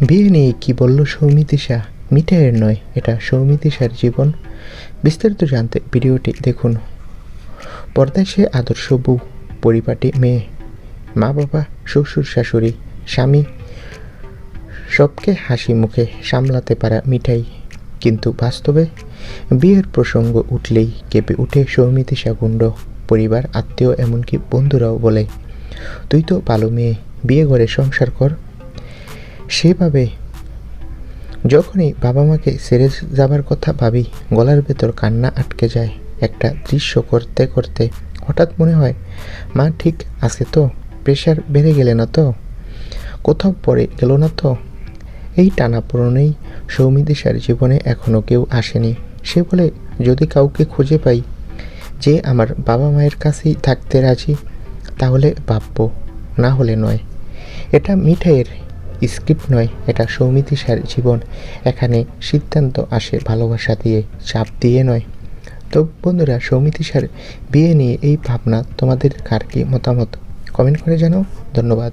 বিয়ে নিয়ে কি বলল সৌমিতিশা মিঠাইয়ের নয়, এটা সৌমিতিশার জীবন। বিস্তারিত জানতে ভিডিওটি দেখুন। পর্দায় সে আদর্শ বউ, পরিপাটি মেয়ে। মা বাবা, শ্বশুর শাশুড়ি, স্বামী। সবকে হাসি মুখে সামলাতে পারা মিঠাই। কিন্তু বাস্তবে বিয়ের প্রসঙ্গ উঠলেই কেঁপে উঠে সৌমিতিশা গুণ্ড, পরিবার, আত্মীয়, এমনকি বন্ধুরাও বলে, তুই তো ভালো মেয়ে, বিয়ে করে সংসার কর সেভাবে যখনই বাবা মাকে ছেড়ে যাবার কথা ভাবি, গলার ভেতর কান্না আটকে যায়। একটা দৃশ্য করতে করতে হঠাৎ মনে হয়, মা, ঠিক আছে তো? প্রেশার বেড়ে গেলে না তো? কোথাও পড়ে গেল না তো? এই টানাপোড়নেই সৌমিদিশার জীবনে এখনও কেউ আসেনি। সে বলে, যদি কাউকে খুঁজে পাই, যে আমার বাবা মায়ের কাছেই থাকতে রাজি, তাহলে ভাববো, না হলে নয়। এটা মিঠাইয়ের স্ক্রিপ্ট নয়, এটা সৌমিতিশার জীবন। এখানে সিদ্ধান্ত আসে ভালোবাসা দিয়ে, চাপ দিয়ে নয়। তো বন্ধুরা সৌমিতি স্যার, বিয়ে নিয়ে এই ভাবনা তোমাদের কার কি মতামত? কমেন্ট করে জানাও। ধন্যবাদ।